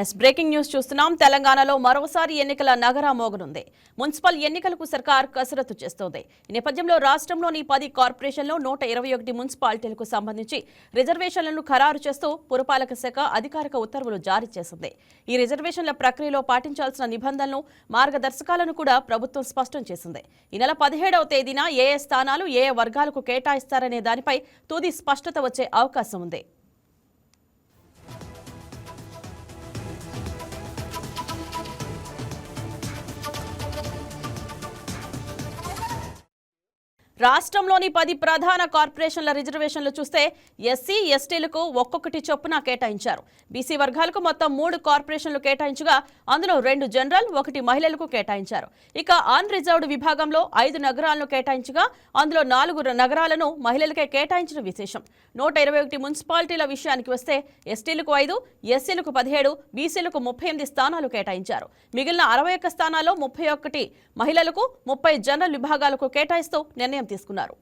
Yes breaking news చూస్తున్నాం. తెలంగాణలో మరోసారి ఎన్నికల నగర మోగనుంది. మున్సిపల్ ఎన్నికలకు సర్కార్ కసరత్తు చేస్తోంది. ఈ నేపథ్యంలో రాష్ట్రంలోని పది కార్పొరేషన్లో నూట ఇరవై ఒకటి మున్సిపాలిటీలకు సంబంధించి రిజర్వేషన్లను ఖరారు చేస్తూ పురపాలక శాఖ అధికారిక ఉత్తర్వులు జారీ చేసింది. ఈ రిజర్వేషన్ల ప్రక్రియలో పాటించాల్సిన నిబంధనలు మార్గదర్శకాలను కూడా ప్రభుత్వం స్పష్టం చేసింది. ఈ నెల పదిహేడవ తేదీన ఏ ఏ స్థానాలు ఏ ఏ వర్గాలకు కేటాయిస్తారనే దానిపై తుది స్పష్టత వచ్చే అవకాశం ఉంది. రాష్ట్రంలోని పది ప్రధాన కార్పొరేషన్ల రిజర్వేషన్లు చూస్తే ఎస్సీ ఎస్టీలకు ఒక్కొక్కటి చొప్పున కేటాయించారు. బీసీ వర్గాలకు మొత్తం మూడు కార్పొరేషన్లు కేటాయించగా అందులో రెండు జనరల్ ఒకటి మహిళలకు కేటాయించారు. ఇక అన్రిజర్వ్డ్ విభాగంలో ఐదు నగరాలను కేటాయించగా అందులో నాలుగు నగరాలను మహిళలకే కేటాయించిన విశేషం. నూట ఇరవై ఒకటి మున్సిపాలిటీల విషయానికి వస్తే ఎస్టీలకు ఐదు ఎస్సీలకు పదిహేడు బీసీలకు ముప్పై ఎనిమిది స్థానాలు కేటాయించారు. మిగిలిన అరవై ఒక్క స్థానాల్లో ముప్పై ఒకటి మహిళలకు ముప్పై జనరల్ విభాగాలకు కేటాయిస్తూ నిర్ణయం తీసుకున్నారు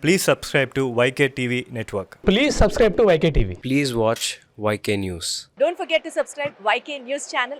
Please subscribe to YK TV Network. Please subscribe to YK TV. Please watch YK News. Don't forget to subscribe YK News channel